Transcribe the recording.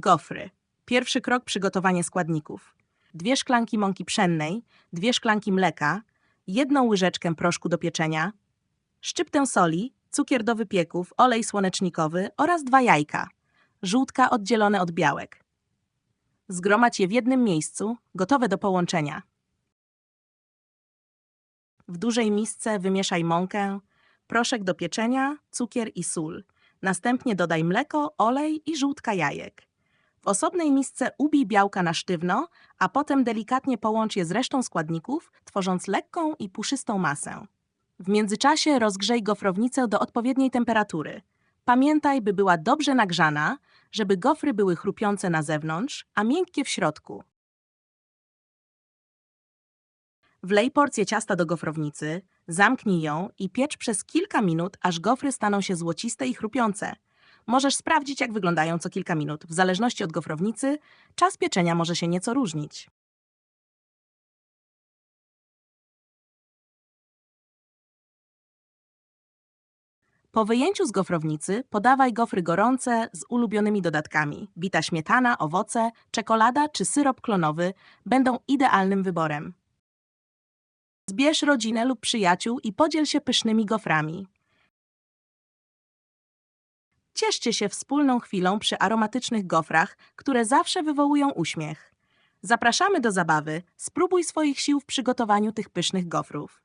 Gofry. Pierwszy krok przygotowanie składników. Dwie szklanki mąki pszennej, dwie szklanki mleka, jedną łyżeczkę proszku do pieczenia, szczyptę soli, cukier do wypieków, olej słonecznikowy oraz dwa jajka. Żółtka oddzielone od białek. Zgromadź je w jednym miejscu, gotowe do połączenia. W dużej misce wymieszaj mąkę, proszek do pieczenia, cukier i sól. Następnie dodaj mleko, olej i żółtka jajek. W osobnej misce ubij białka na sztywno, a potem delikatnie połącz je z resztą składników, tworząc lekką i puszystą masę. W międzyczasie rozgrzej gofrownicę do odpowiedniej temperatury. Pamiętaj, by była dobrze nagrzana, żeby gofry były chrupiące na zewnątrz, a miękkie w środku. Wlej porcję ciasta do gofrownicy, zamknij ją i piecz przez kilka minut, aż gofry staną się złociste i chrupiące. Możesz sprawdzić, jak wyglądają co kilka minut. W zależności od gofrownicy, czas pieczenia może się nieco różnić. Po wyjęciu z gofrownicy podawaj gofry gorące z ulubionymi dodatkami. Bita śmietana, owoce, czekolada czy syrop klonowy będą idealnym wyborem. Zbierz rodzinę lub przyjaciół i podziel się pysznymi goframi. Cieszcie się wspólną chwilą przy aromatycznych gofrach, które zawsze wywołują uśmiech. Zapraszamy do zabawy. Spróbuj swoich sił w przygotowaniu tych pysznych gofrów.